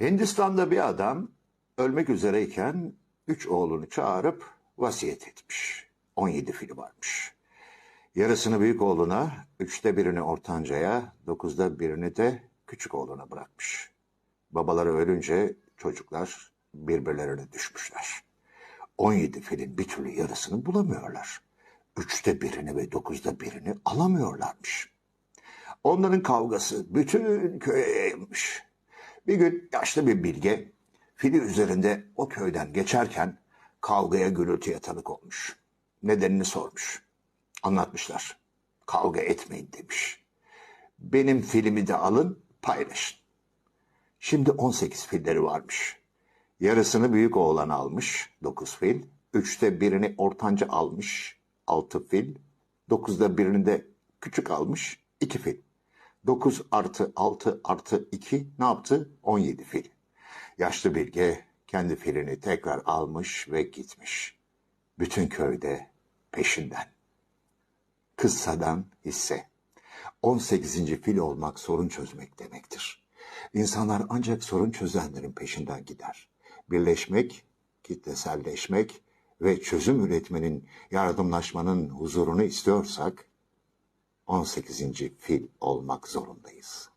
Hindistan'da bir adam ölmek üzereyken üç oğlunu çağırıp vasiyet etmiş. 17 fili varmış. Yarısını büyük oğluna, üçte birini ortancaya, dokuzda birini de küçük oğluna bırakmış. Babaları ölünce çocuklar birbirlerine düşmüşler. 17 filin bir türlü yarısını bulamıyorlar. Üçte birini ve dokuzda birini alamıyorlarmış. Onların kavgası bütün köye yayılmış. Bir gün yaşlı bir bilge fili üzerinde o köyden geçerken kavgaya gürültüye tanık olmuş. Nedenini sormuş. Anlatmışlar. Kavga etmeyin demiş. Benim filmi de alın paylaşın. Şimdi 18 filleri varmış. Yarısını büyük oğlan almış 9 fil. Üçte birini ortanca almış 6 fil. Dokuzda birini de küçük almış 2 fil. 9 artı 6 artı 2 ne yaptı? 17 fil. Yaşlı bilge kendi filini tekrar almış ve gitmiş. Bütün köyde peşinden. Kıssadan hisse. 18. fil olmak sorun çözmek demektir. İnsanlar ancak sorun çözenlerin peşinden gider. Birleşmek, kitleselleşmek ve çözüm üretmenin, yardımlaşmanın huzurunu istiyorsak 18. fil olmak zorundayız.